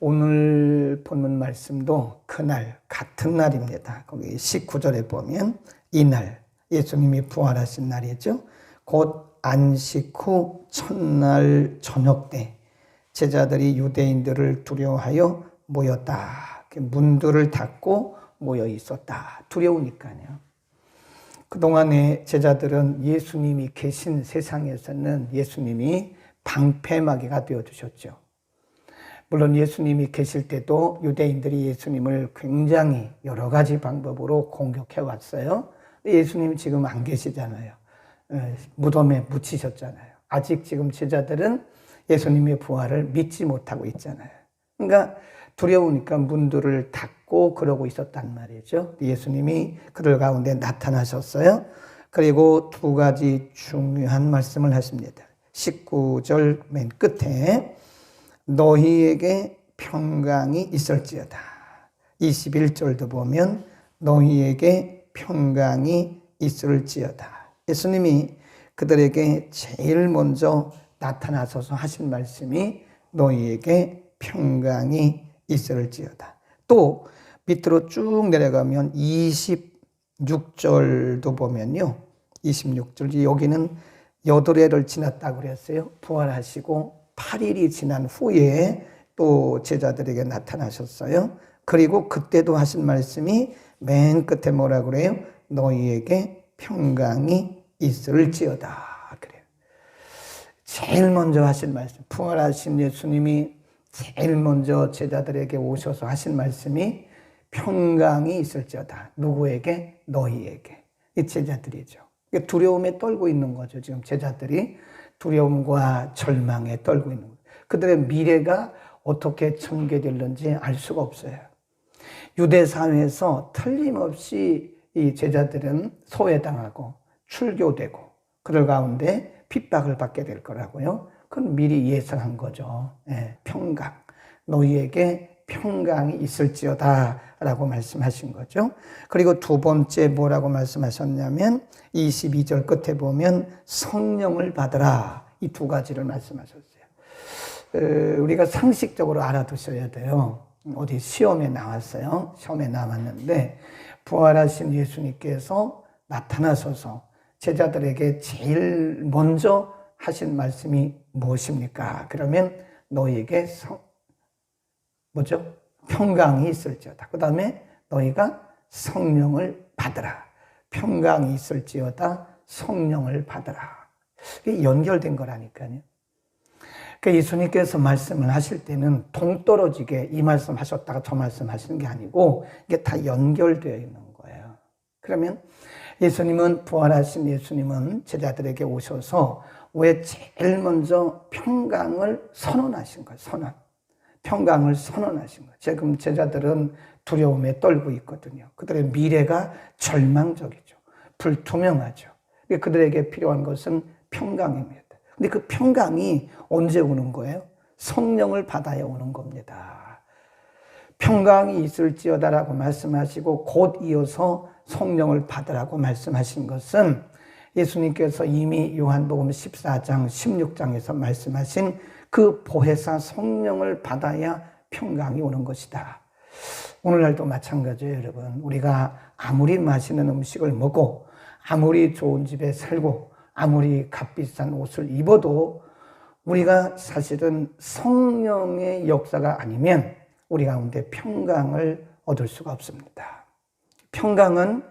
오늘 본문 말씀도 그날 같은 날입니다. 거기 19절에 보면 이날 예수님이 부활하신 날이죠. 곧 안식 후 첫날 저녁 때 제자들이 유대인들을 두려워하여 모였다. 문들을 닫고 모여 있었다. 두려우니까요. 그동안에 제자들은 예수님이 계신 세상에서는 예수님이 방패막이가 되어 주셨죠. 물론 예수님이 계실 때도 유대인들이 예수님을 굉장히 여러 가지 방법으로 공격해 왔어요. 예수님 지금 안 계시잖아요. 무덤에 묻히셨잖아요. 아직 지금 제자들은 예수님의 부활을 믿지 못하고 있잖아요. 그러니까 두려우니까 문들을 닫고 그러고 있었단 말이죠. 예수님이 그들 가운데 나타나셨어요. 그리고 두 가지 중요한 말씀을 하십니다. 19절 맨 끝에 너희에게 평강이 있을지어다. 21절도 보면 너희에게 평강이 있을지어다. 예수님이 그들에게 제일 먼저 나타나셔서 하신 말씀이 너희에게 평강이 있을지어다. 또 밑으로 쭉 내려가면 26절도 보면요. 26절 여기는 여덟 해를 지났다고 그랬어요. 부활하시고 8일이 지난 후에 또 제자들에게 나타나셨어요. 그리고 그때도 하신 말씀이 맨 끝에 뭐라 그래요? 너희에게 평강이 있을지어다. 그래요. 제일 먼저 하신 말씀, 부활하신 예수님이 제일 먼저 제자들에게 오셔서 하신 말씀이 평강이 있을지어다. 누구에게? 너희에게. 이 제자들이죠. 두려움에 떨고 있는 거죠. 지금 제자들이 두려움과 절망에 떨고 있는 거예요. 그들의 미래가 어떻게 전개될는지 알 수가 없어요. 유대 사회에서 틀림없이 이 제자들은 소외당하고 출교되고 그들 가운데 핍박을 받게 될 거라고요. 그건 미리 예상한 거죠. 예, 평강. 너희에게 평강이 있을지어다 라고 말씀하신 거죠. 그리고 두 번째 뭐라고 말씀하셨냐면 22절 끝에 보면 성령을 받으라. 이 두 가지를 말씀하셨어요. 우리가 상식적으로 알아두셔야 돼요. 어디 시험에 나왔어요. 시험에 나왔는데 부활하신 예수님께서 나타나셔서 제자들에게 제일 먼저 하신 말씀이 무엇입니까? 그러면 너희에게 성, 뭐죠? 평강이 있을지어다. 그 다음에 너희가 성령을 받으라. 평강이 있을지어다. 성령을 받으라. 이게 연결된 거라니까요. 그 예수님께서 말씀을 하실 때는 동떨어지게 이 말씀 하셨다가 저 말씀 하시는 게 아니고 이게 다 연결되어 있는 거예요. 그러면 예수님은 부활하신 예수님은 제자들에게 오셔서 왜 제일 먼저 평강을 선언하신 거예요. 선언. 평강을 선언하신 거예요. 지금 제자들은 두려움에 떨고 있거든요. 그들의 미래가 절망적이죠. 불투명하죠. 그들에게 필요한 것은 평강입니다. 근데 그 평강이 언제 오는 거예요? 성령을 받아야 오는 겁니다. 평강이 있을지어다라고 말씀하시고 곧 이어서 성령을 받으라고 말씀하신 것은 예수님께서 이미 요한복음 14장, 16장에서 말씀하신 그 보혜사 성령을 받아야 평강이 오는 것이다. 오늘날도 마찬가지예요, 여러분. 우리가 아무리 맛있는 음식을 먹고, 아무리 좋은 집에 살고, 아무리 값비싼 옷을 입어도 우리가 사실은 성령의 역사가 아니면 우리 가운데 평강을 얻을 수가 없습니다. 평강은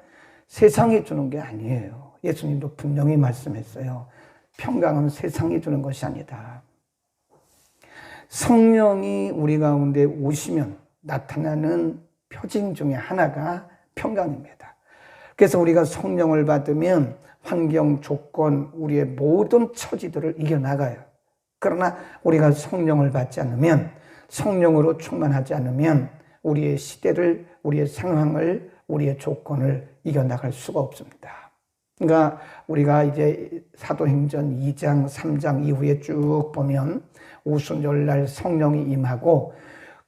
세상이 주는 게 아니에요. 예수님도 분명히 말씀했어요. 평강은 세상이 주는 것이 아니다. 성령이 우리 가운데 오시면 나타나는 표징 중에 하나가 평강입니다. 그래서 우리가 성령을 받으면 환경, 조건, 우리의 모든 처지들을 이겨나가요. 그러나 우리가 성령을 받지 않으면, 성령으로 충만하지 않으면 우리의 시대를, 우리의 상황을, 우리의 조건을 이겨나갈 수가 없습니다. 그러니까 우리가 이제 사도행전 2장, 3장 이후에 쭉 보면 우순절날 성령이 임하고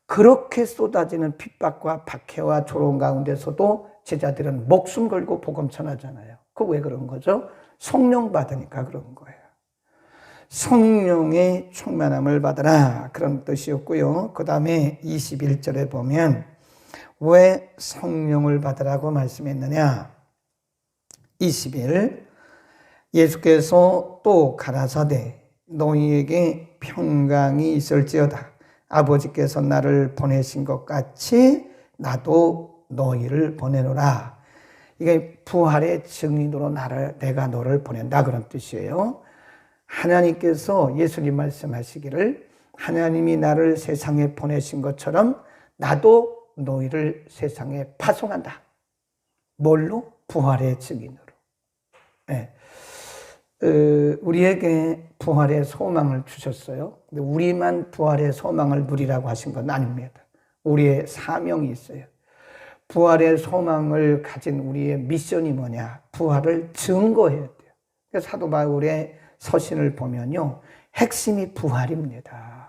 그렇게 쏟아지는 핍박과 박해와 조롱 가운데서도 제자들은 목숨 걸고 복음 전하잖아요. 그 왜 그런 거죠? 성령 받으니까 그런 거예요. 성령의 충만함을 받으라 그런 뜻이었고요. 그 다음에 21절에 보면 왜 성령을 받으라고 말씀했느냐? 21 예수께서 또 가라사대 너희에게 평강이 있을지어다. 아버지께서 나를 보내신 것 같이 나도 너희를 보내노라. 이게 부활의 증인으로 나를 내가 너를 보낸다 그런 뜻이에요. 하나님께서 예수님 말씀하시기를 하나님이 나를 세상에 보내신 것처럼 나도 너희를 세상에 파송한다. 뭘로? 부활의 증인으로. 네. 어, 우리에게 부활의 소망을 주셨어요. 근데 우리만 부활의 소망을 누리라고 하신 건 아닙니다. 우리의 사명이 있어요. 부활의 소망을 가진 우리의 미션이 뭐냐? 부활을 증거해야 돼요. 그러니까 사도 바울의 서신을 보면요. 핵심이 부활입니다.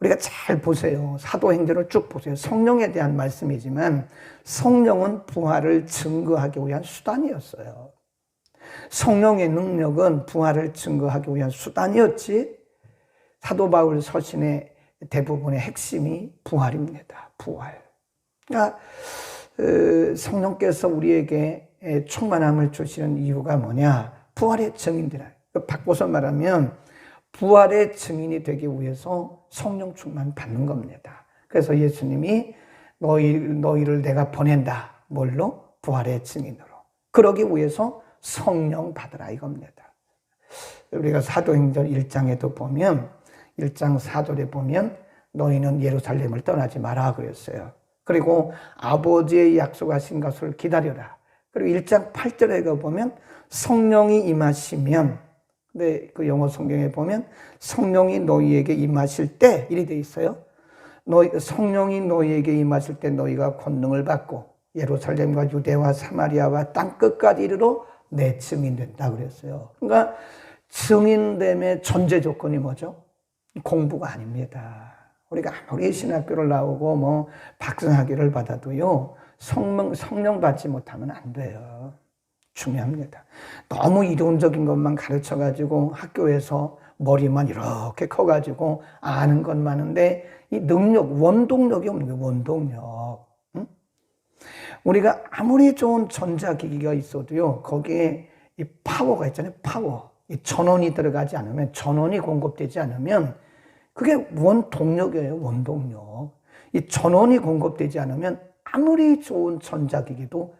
우리가 잘 보세요. 사도행전을 쭉 보세요. 성령에 대한 말씀이지만 성령은 부활을 증거하기 위한 수단이었어요. 성령의 능력은 부활을 증거하기 위한 수단이었지. 사도 바울 서신의 대부분의 핵심이 부활입니다. 부활. 그러니까 어, 성령께서 우리에게 충만함을 주시는 이유가 뭐냐? 부활의 증인들아. 바꿔서 말하면 부활의 증인이 되기 위해서 성령 충만 받는 겁니다. 그래서 예수님이 너희, 너희를 내가 보낸다. 뭘로? 부활의 증인으로. 그러기 위해서 성령 받으라 이겁니다. 우리가 사도행전 1장에도 보면 1장 4절에 보면 너희는 예루살렘을 떠나지 마라 그랬어요. 그리고 아버지의 약속하신 것을 기다려라. 그리고 1장 8절에 보면 성령이 임하시면 근데 그 영어 성경에 보면 성령이 너희에게 임하실 때 이리 돼 있어요. 너희 성령이 너희에게 임하실 때 너희가 권능을 받고 예루살렘과 유대와 사마리아와 땅 끝까지 이르러 내 증인 된다 그랬어요. 그러니까 증인됨의 전제 조건이 뭐죠? 공부가 아닙니다. 우리가 아무리 신학교를 나오고 뭐 박사학위를 받아도요 성령 성령 받지 못하면 안 돼요. 중요합니다. 너무 이론적인 것만 가르쳐 가지고 학교에서 머리만 이렇게 커 가지고 아는 것 많은데 이 능력 원동력이 없는 거예요. 원동력. 응? 우리가 아무리 좋은 전자기기가 있어도요 거기에 이 파워가 있잖아요. 파워. 이 전원이 들어가지 않으면 전원이 공급되지 않으면 그게 원동력이에요. 원동력. 이 전원이 공급되지 않으면 아무리 좋은 전자기기도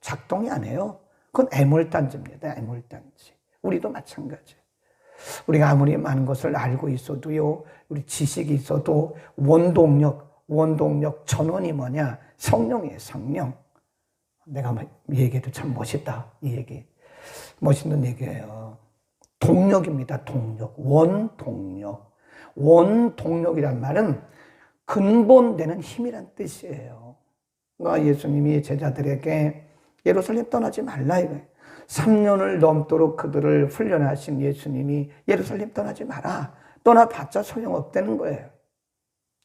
작동이 안 해요. 그건 애물단지입니다. 애물단지. 우리도 마찬가지. 우리가 아무리 많은 것을 알고 있어도요, 우리 지식이 있어도 원동력, 원동력 전원이 뭐냐? 성령이에요, 성령. 내가 얘기해도 참 멋있다, 이 얘기. 멋있는 얘기예요. 동력입니다, 동력. 원동력. 원동력이란 말은 근본되는 힘이란 뜻이에요. 그러니까 예수님이 제자들에게 예루살렘 떠나지 말라 이거예요. 3년을 넘도록 그들을 훈련하신 예수님이 예루살렘 떠나지 마라. 떠나봤자 소용없다는 거예요.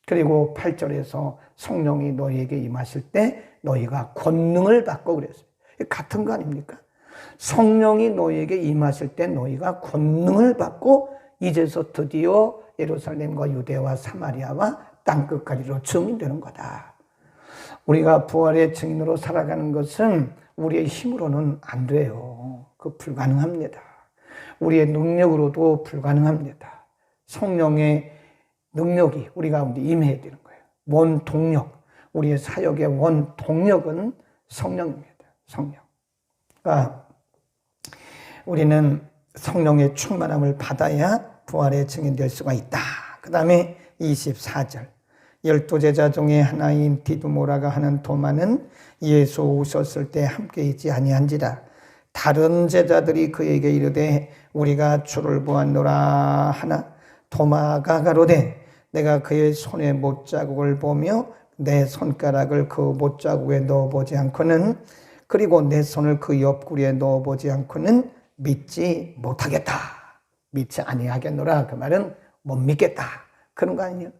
그리고 8절에서 성령이 너희에게 임하실 때 너희가 권능을 받고 그랬어요. 같은 거 아닙니까? 성령이 너희에게 임하실 때 너희가 권능을 받고 이제서 드디어 예루살렘과 유대와 사마리아와 땅끝까지로 증인되는 거다. 우리가 부활의 증인으로 살아가는 것은 우리의 힘으로는 안 돼요. 그 불가능합니다. 우리의 능력으로도 불가능합니다. 성령의 능력이 우리 가운데 임해야 되는 거예요. 원 동력, 우리의 사역의 원 동력은 성령입니다. 성령. 그러니까 우리는 성령의 충만함을 받아야 부활의 증인 될 수가 있다. 그 다음에 24절. 열두 제자 중에 하나인 디두모라가 하는 도마는 예수 오셨을 때 함께 있지 아니한지라 다른 제자들이 그에게 이르되 우리가 주를 보았노라 하나 도마가 가로되 내가 그의 손에 못자국을 보며 내 손가락을 그 못자국에 넣어보지 않고는 그리고 내 손을 그 옆구리에 넣어보지 않고는 믿지 못하겠다. 믿지 아니하겠노라. 그 말은 못 믿겠다. 그런 거 아니에요.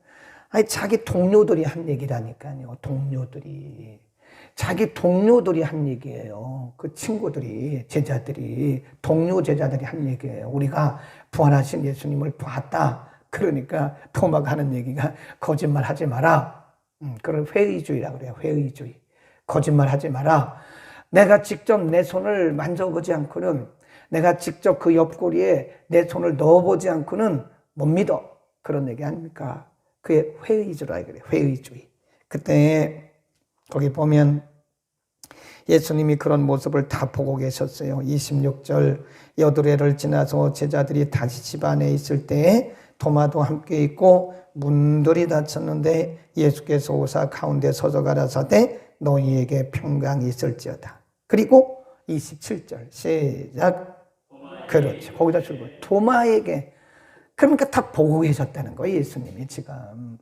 아니 자기 동료들이 한 얘기라니까요. 동료들이 자기 동료들이 한 얘기예요. 그 친구들이, 제자들이, 동료 제자들이 한 얘기예요. 우리가 부활하신 예수님을 봤다. 그러니까 토마가 하는 얘기가 거짓말 하지 마라. 음, 그걸 회의주의라고 그래요. 회의주의. 거짓말 하지 마라. 내가 직접 내 손을 만져보지 않고는 내가 직접 그 옆구리에 내 손을 넣어보지 않고는 못 믿어. 그런 얘기 아닙니까? 그게 회의주라 그래요. 회의주의. 그때 거기 보면 예수님이 그런 모습을 다 보고 계셨어요. 26절 여드레를 지나서 제자들이 다시 집 안에 있을 때에 도마도 함께 있고 문들이 닫혔는데 예수께서 오사 가운데 서서 가라사대 너희에게 평강이 있을지어다. 그리고 27절 시작 그렇죠. 거기다 줄고 도마에게 그러니까 다 보고 계셨다는 거예요. 예수님이 지금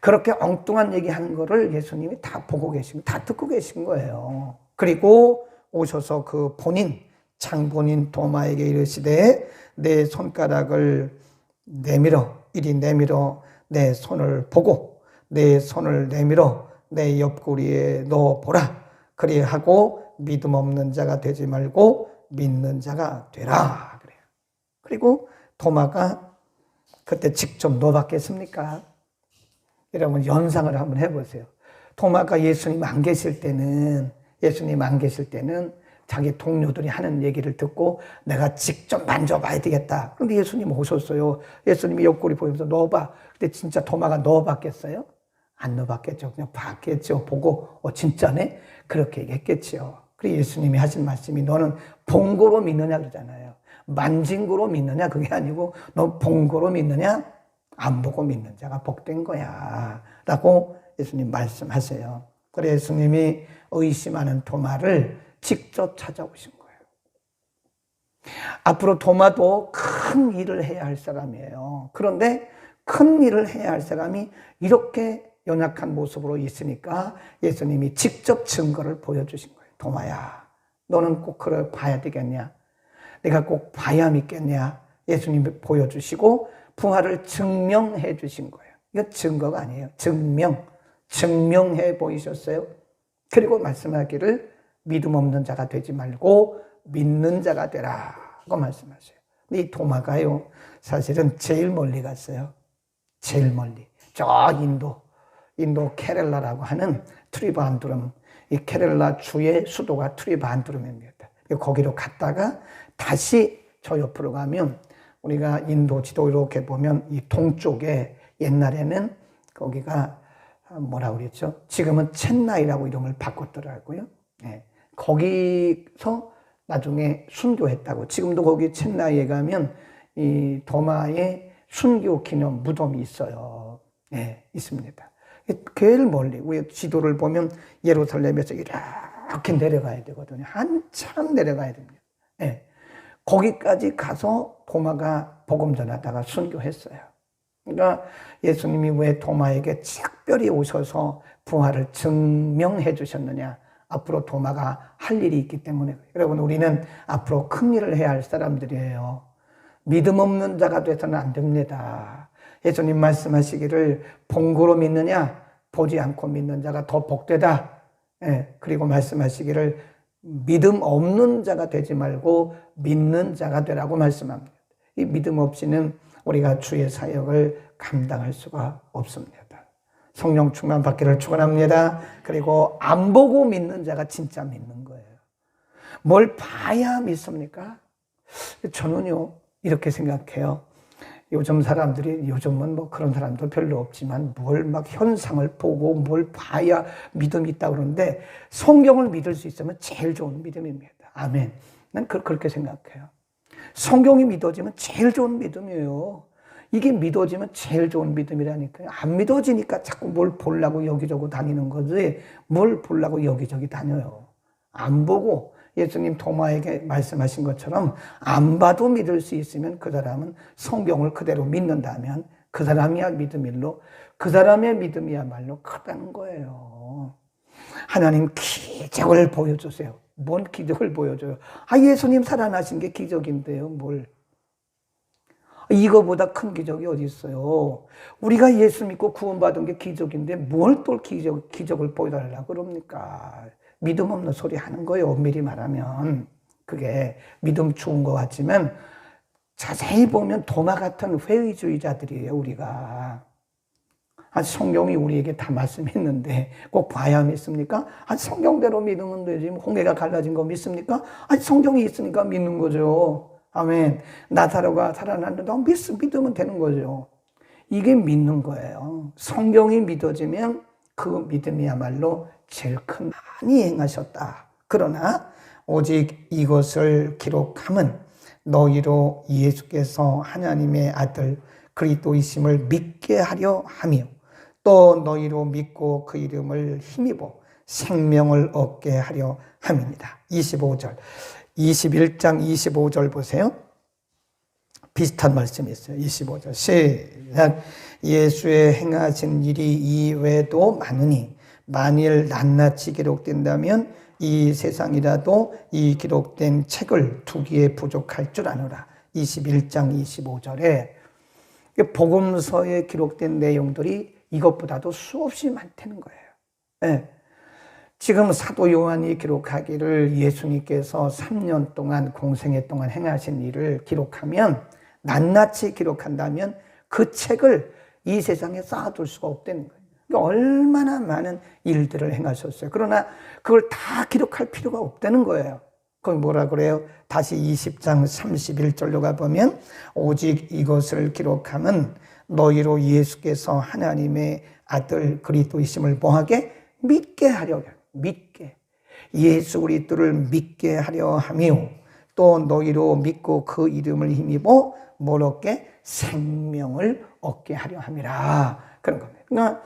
그렇게 엉뚱한 얘기한 거를 예수님이 다 보고 계시고 다 듣고 계신 거예요. 그리고 오셔서 그 본인 장본인 도마에게 이르시되 내 손가락을 내밀어 이리 내밀어 내 손을 보고 내 손을 내밀어 내 옆구리에 넣어 보라. 그리하고 믿음 없는 자가 되지 말고 믿는 자가 되라. 그래요. 그리고 도마가 그때 직접 넣어봤겠습니까? 여러분 연상을 한번 해보세요. 도마가 예수님 안 계실 때는 예수님 안 계실 때는 자기 동료들이 하는 얘기를 듣고 내가 직접 만져봐야 되겠다. 그런데 예수님 오셨어요. 예수님이 옆구리 보면서 넣어봐. 근데 진짜 도마가 넣어봤겠어요? 안 넣어봤겠죠. 그냥 봤겠죠. 보고 어 진짜네? 그렇게 얘기했겠죠. 그리고 예수님이 하신 말씀이 너는 본고로 믿느냐 그러잖아요. 만진 거로 믿느냐 그게 아니고 너 본고로 믿느냐 안 보고 믿는 자가 복된 거야. 라고 예수님 말씀하세요. 그래 예수님이 의심하는 도마를 직접 찾아오신 거예요. 앞으로 도마도 큰 일을 해야 할 사람이에요. 그런데 큰 일을 해야 할 사람이 이렇게 연약한 모습으로 있으니까 예수님이 직접 증거를 보여주신 거예요. 도마야, 너는 꼭 그걸 봐야 되겠냐? 내가 꼭 봐야 믿겠냐? 예수님이 보여주시고 부활을 증명해 주신 거예요. 이거 증거가 아니에요. 증명. 증명해 보이셨어요? 그리고 말씀하기를 믿음 없는 자가 되지 말고 믿는 자가 되라고 말씀하세요. 이 도마가요, 사실은 제일 멀리 갔어요. 제일 멀리. 저 인도, 인도 케렐라라고 하는 트리반두름, 이 케렐라 주의 수도가 트리반두름입니다. 거기로 갔다가 다시 저 옆으로 가면 우리가 인도 지도 이렇게 보면 이 동쪽에 옛날에는 거기가 뭐라 그랬죠? 지금은 첸나이라고 이름을 바꿨더라고요. 네. 거기서 나중에 순교했다고. 지금도 거기 첸나이에 가면 이 도마에 순교 기념 무덤이 있어요. 네, 있습니다. 제일 멀리, 우리 지도를 보면 예루살렘에서 이렇게 내려가야 되거든요. 한참 내려가야 됩니다. 네. 거기까지 가서 도마가 복음 전하다가 순교했어요. 그러니까 예수님이 왜 도마에게 특별히 오셔서 부활을 증명해 주셨느냐? 앞으로 도마가 할 일이 있기 때문에 여러분 우리는 앞으로 큰 일을 해야 할 사람들이에요. 믿음 없는 자가 돼서는 안 됩니다. 예수님 말씀하시기를 본고로 믿느냐 보지 않고 믿는 자가 더 복되다. 예, 그리고 말씀하시기를 믿음 없는 자가 되지 말고 믿는 자가 되라고 말씀합니다. 이 믿음 없이는 우리가 주의 사역을 감당할 수가 없습니다. 성령 충만 받기를 축원합니다. 그리고 안 보고 믿는 자가 진짜 믿는 거예요. 뭘 봐야 믿습니까? 저는요 이렇게 생각해요. 요즘 사람들이 요즘은 뭐 그런 사람도 별로 없지만 뭘 막 현상을 보고 뭘 봐야 믿음이 있다 그러는데 성경을 믿을 수 있으면 제일 좋은 믿음입니다. 아멘. 난 그, 그렇게 생각해요. 성경이 믿어지면 제일 좋은 믿음이에요. 이게 믿어지면 제일 좋은 믿음이라니까요. 안 믿어지니까 자꾸 뭘 보려고 여기저기 다니는 거지, 뭘 보려고 여기저기 다녀요. 안 보고 예수님 도마에게 말씀하신 것처럼 안 봐도 믿을 수 있으면 그 사람은 성경을 그대로 믿는다면 그 사람이야 믿음일로 그 사람의 믿음이야말로 크다는 거예요. 하나님 기적을 보여주세요. 뭔 기적을 보여줘요? 아, 예수님 살아나신 게 기적인데요, 뭘. 이거보다 큰 기적이 어디 있어요? 우리가 예수 믿고 구원받은 게 기적인데 뭘 또 기적, 기적을 보여달라고 그럽니까? 믿음 없는 소리 하는 거예요. 엄밀히 말하면. 그게 믿음 좋은 것 같지만 자세히 보면 도마 같은 회의주의자들이에요, 우리가. 아, 성경이 우리에게 다 말씀했는데 꼭 봐야 믿습니까? 아, 성경대로 믿으면 되지. 뭐 홍해가 갈라진 거 믿습니까? 아, 성경이 있으니까 믿는 거죠. 아멘. 나사로가 살아났는데 믿, 믿으면 되는 거죠. 이게 믿는 거예요. 성경이 믿어지면 그 믿음이야말로 제일 큰 많이 행하셨다. 그러나 오직 이것을 기록함은 너희로 예수께서 하나님의 아들 그리스도이심을 믿게 하려 하며 또 너희로 믿고 그 이름을 힘입어 생명을 얻게 하려 함입니다. 25절. 21장 25절 보세요. 비슷한 말씀이 있어요. 25절. 시작. 예수의 행하신 일이 이외에도 많으니 만일 낱낱이 기록된다면 이 세상이라도 이 기록된 책을 두기에 부족할 줄 아노라. 21장 25절에 복음서에 기록된 내용들이 이것보다도 수없이 많다는 거예요. 네. 지금 사도 요한이 기록하기를 예수님께서 3년 동안 공생애 동안 행하신 일을 기록하면 낱낱이 기록한다면 그 책을 이 세상에 쌓아둘 수가 없다는 거예요. 그러니까 얼마나 많은 일들을 행하셨어요. 그러나 그걸 다 기록할 필요가 없다는 거예요. 거기 뭐라 그래요? 다시 20장 31절로 가보면 오직 이것을 기록함은 너희로 예수께서 하나님의 아들 그리스도이심을 뭐하게 믿게 하려 믿게 예수 그리스도를 믿게 하려 하며 또 너희로 믿고 그 이름을 힘입어 뭘 얻게 생명을 얻게 하려 함이라 그런 겁니다. 그러니까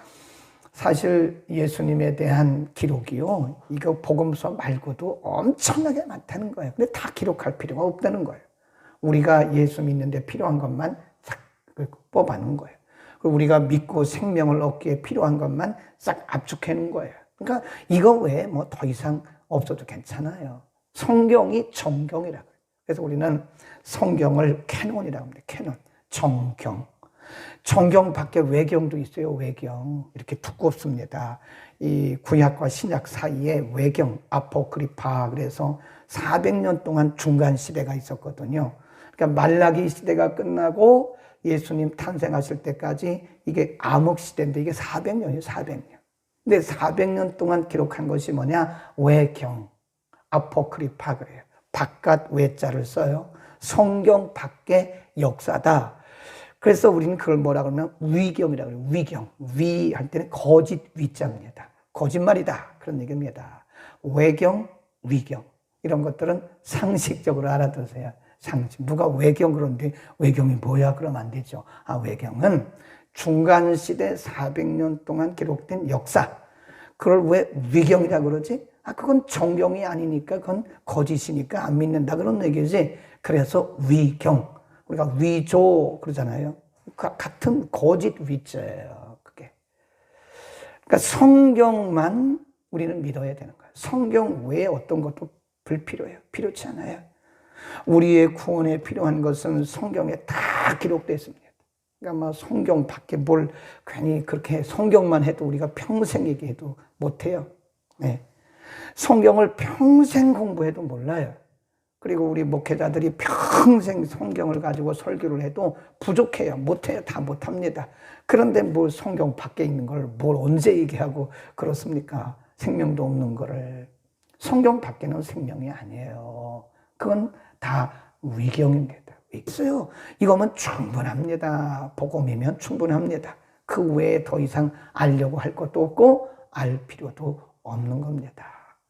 사실 예수님에 대한 기록이요. 이거 복음서 말고도 엄청나게 많다는 거예요. 근데 다 기록할 필요가 없다는 거예요. 우리가 예수 믿는데 필요한 것만 싹 뽑아놓은 거예요. 그리고 우리가 믿고 생명을 얻기에 필요한 것만 싹 압축해 놓은 거예요. 그러니까 이거 외에 뭐 더 이상 없어도 괜찮아요. 성경이 정경이라고. 그래서 우리는 성경을 캐논이라고 합니다. 캐논. 정경. 정경 밖에 외경도 있어요. 외경 이렇게 두껍습니다. 이 구약과 신약 사이에 외경 아포크리파 그래서 400년 동안 중간 시대가 있었거든요. 그러니까 말라기 시대가 끝나고 예수님 탄생하실 때까지 이게 암흑 시대인데 이게 400년이에요. 400년. 근데 400년 동안 기록한 것이 뭐냐? 외경 아포크리파 그래요. 바깥 외자를 써요. 성경 밖의 역사다. 그래서 우리는 그걸 뭐라 그러면 위경이라고 그래요. 위경. 위 할 때는 거짓 위자입니다. 거짓말이다. 그런 얘기입니다. 외경, 위경. 이런 것들은 상식적으로 알아두세요. 상식. 누가 외경 그런데 외경이 뭐야? 그러면 안 되죠. 아, 외경은 중간 시대 400년 동안 기록된 역사. 그걸 왜 위경이라고 그러지? 아, 그건 정경이 아니니까 그건 거짓이니까 안 믿는다 그런 얘기지. 그래서 위경. 우리가 위조 그러잖아요. 같은 거짓 위자예요. 그게. 그러니까 성경만 우리는 믿어야 되는 거예요. 성경 외에 어떤 것도 불필요해요. 필요치 않아요. 우리의 구원에 필요한 것은 성경에 다 기록되어 있습니다. 그러니까 뭐 성경 밖에 뭘 괜히 그렇게 성경만 해도 우리가 평생 얘기해도 못해요. 네. 성경을 평생 공부해도 몰라요. 그리고 우리 목회자들이 평생 성경을 가지고 설교를 해도 부족해요. 못해요. 다 못합니다. 그런데 뭐 성경 밖에 있는 걸 뭘 언제 얘기하고 그렇습니까? 생명도 없는 거를. 성경 밖에는 생명이 아니에요. 그건 다 위경입니다. 있어요. 이거면 충분합니다. 복음이면 충분합니다. 그 외에 더 이상 알려고 할 것도 없고 알 필요도 없는 겁니다.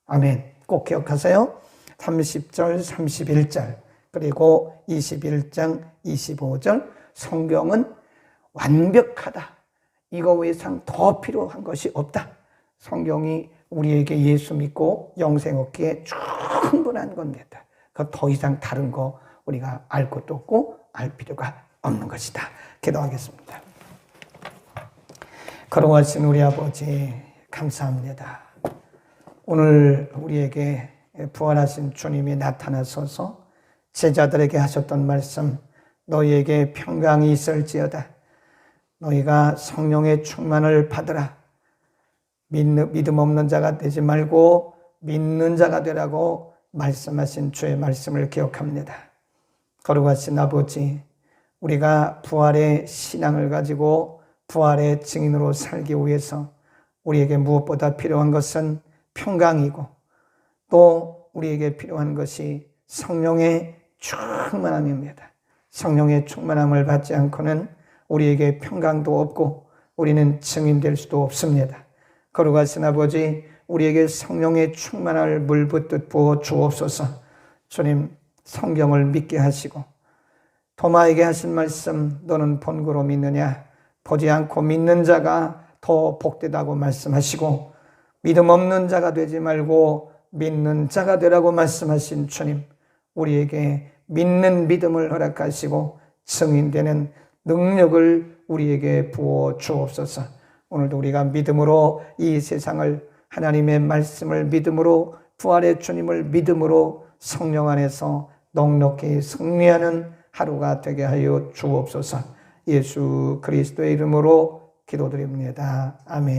아멘. 꼭 기억하세요. 30절, 31절, 그리고 21장, 25절 성경은 완벽하다. 이거 외상 더 필요한 것이 없다. 성경이 우리에게 예수 믿고 영생 얻기에 충분한 겁니다. 그 더 이상 다른 거 우리가 알 것도 없고 알 필요가 없는 것이다. 기도하겠습니다. 걸어가신 우리 아버지 감사합니다. 오늘 우리에게 부활하신 주님이 나타나셔서 제자들에게 하셨던 말씀 너희에게 평강이 있을지어다. 너희가 성령의 충만을 받으라. 믿음 없는 자가 되지 말고 믿는 자가 되라고 말씀하신 주의 말씀을 기억합니다. 거룩하신 아버지, 우리가 부활의 신앙을 가지고 부활의 증인으로 살기 위해서 우리에게 무엇보다 필요한 것은 평강이고 또 우리에게 필요한 것이 성령의 충만함입니다. 성령의 충만함을 받지 않고는 우리에게 평강도 없고 우리는 증인될 수도 없습니다. 거룩하신 아버지, 우리에게 성령의 충만함을 물붓듯 부어 주옵소서. 주님, 성경을 믿게 하시고 도마에게 하신 말씀 너는 본고로 믿느냐 보지 않고 믿는 자가 더 복되다고 말씀하시고 믿음 없는 자가 되지 말고 믿는 자가 되라고 말씀하신 주님 우리에게 믿는 믿음을 허락하시고 증인되는 능력을 우리에게 부어 주옵소서. 오늘도 우리가 믿음으로 이 세상을 하나님의 말씀을 믿음으로 부활의 주님을 믿음으로 성령 안에서 넉넉히 승리하는 하루가 되게 하여 주옵소서. 예수 그리스도의 이름으로 기도드립니다. 아멘.